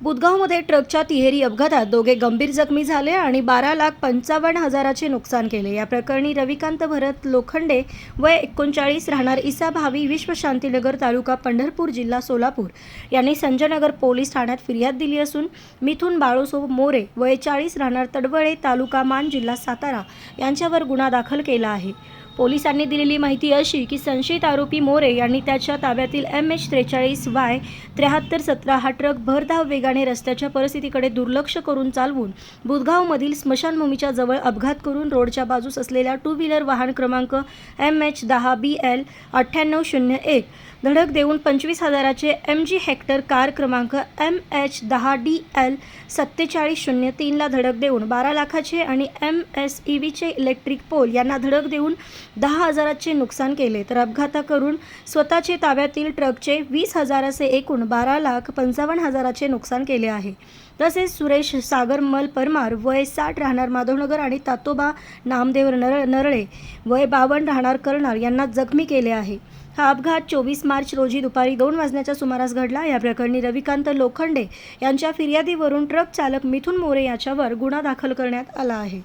बुदगावमध्ये ट्रकच्या तिहेरी अपघातात दोघे गंभीर जखमी झाले आणि बारा लाख पंचावन्न हजाराचे नुकसान केले. या प्रकरणी रविकांत भरत लोखंडे वय एकोणचाळीस राहणार इसा भावी विश्वशांतीनगर तालुका पंढरपूर जिल्हा सोलापूर. यांनी संजयनगर पोलीस ठाण्यात फिर्याद दिली असून मिथून बाळोसो मोरे वय चाळीस राहणार तडवळे तालुका मान जिल्हा सातारा यांच्यावर गुन्हा दाखल केला आहे. पोलिसांनी दिलेली माहिती अशी की संशयित आरोपी मोरे यांनी त्याच्या ताब्यातील एम एच त्रेचाळीस वाय त्र्याहत्तर सतरा हा ट्रक भरधाव वेगाने रस्त्याच्या परिस्थितीकडे दुर्लक्ष करून चालवून बुधगावमधील स्मशानभूमीच्या जवळ अपघात करून रोडच्या बाजूस असलेल्या टू व्हीलर वाहन क्रमांक एम एच दहा बी एल अठ्ठ्याण्णव शून्य एक धडक देऊन पंचवीस हजाराचे एम जी हेक्टर कार क्रमांक एम एच दहा डी एल सत्तेचाळीस शून्य तीनला धडक देऊन बारा लाखाचे आणि एम एस ई व्हीचे इलेक्ट्रिक पोल यांना धडक देऊन दहा हजाराचे नुकसान केले. तर अपघाता करून स्वतःचे ताब्यातील ट्रकचे वीस हजाराचे एकूण बारा लाख पंचावन्न हजाराचे नुकसान केले आहे. तसेच सुरेश सागरमल परमार वय साठ राहणार माधवनगर आणि तातोबा नामदेव नर नरळे वय बावन्न राहणार कर्णार यांना जखमी केले आहे. हा अपघात चोवीस मार्च रोजी दुपारी दोन वाजण्याच्या सुमारास घडला. या प्रकरणी रविकांत लोखंडे यांच्या फिर्यादीवरून ट्रक चालक मिथुन मोरे याच्यावर गुन्हा दाखल करण्यात आला आहे.